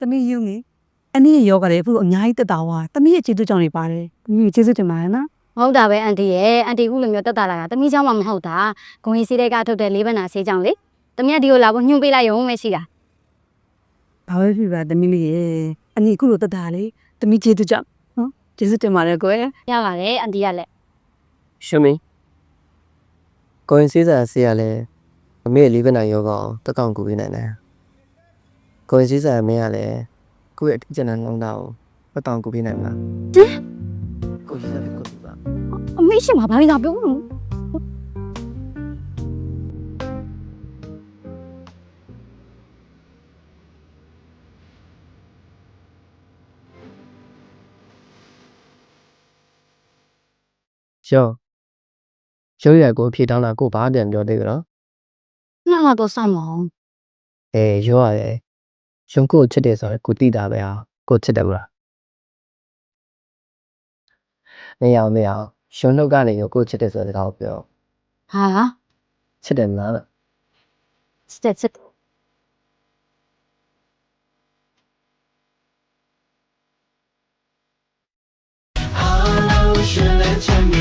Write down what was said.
သမီးယူနေအနည်းရဲ့ယောဂလည်းအခုအများကြီးတက်တာဝါသမီးရဲ့ကျေးဇူးကြောင့်နေပါတယ်သမီးကိုကျေးဇူးတင်ပါတယ်နော် မဟုတ်တာပဲအန်တီရဲ့အန်တီခုလိုမျိုးတက်တာလာတာတမီးเจ้าမှမဟုတ်တာဂုံကြီးစီးတဲ့ကထုတ်တဲ့လေးဘက်နာဆေးကြောင့်လေတမီးကဒီကိုလာဖို့ညှို့ပေးလိုက်ရုံပဲရှိတာ ဘာပဲဖြစ်ပါသမီးလေးရဲ့အနည်းအခုလိုတက်တာလေသမီးကျေးဇူးကြောင့်နော်ကျေးဇူးတင်ပါတယ်ကိုယ် ရပါတယ်အန်တီကလည်း ရှမင်းကိုရင်စေးစာဆေးရလဲအမေလေးဘက်နာယောဂအောင်တက်ကောင်ကူပေးနိုင်တယ် ကိုရင်စေးစာအမေကလည်းကိုယ့်ရဲ့အထက်ကျန်တဲ့နှောင်းသားကိုပတ်တောင်ကူပေးနိုင်မလားကိုရင်စေးစာကိုကူပါအမေရှိမှာဘာလို့လာပြောလို့ရောရောရကိုအဖြေတောင်းတာကိုဘာပြန်ပြောသေးကြတော့ငါကတော့စမ်းမအောင်အေးရောရတယ် ရှုံကိုချစ်တယ်ဆိုရင်ကိုတိတာပဲဟာကိုချစ်တယ်ဗလားမရအောင်မရအောင်ရှုံနှုတ်ကနေရောကိုချစ်တယ်ဆိုတဲ့စကားကိုပြော ဟာ ချစ်တယ်မလားလို့ စတက်စက် 是能沉迷最难。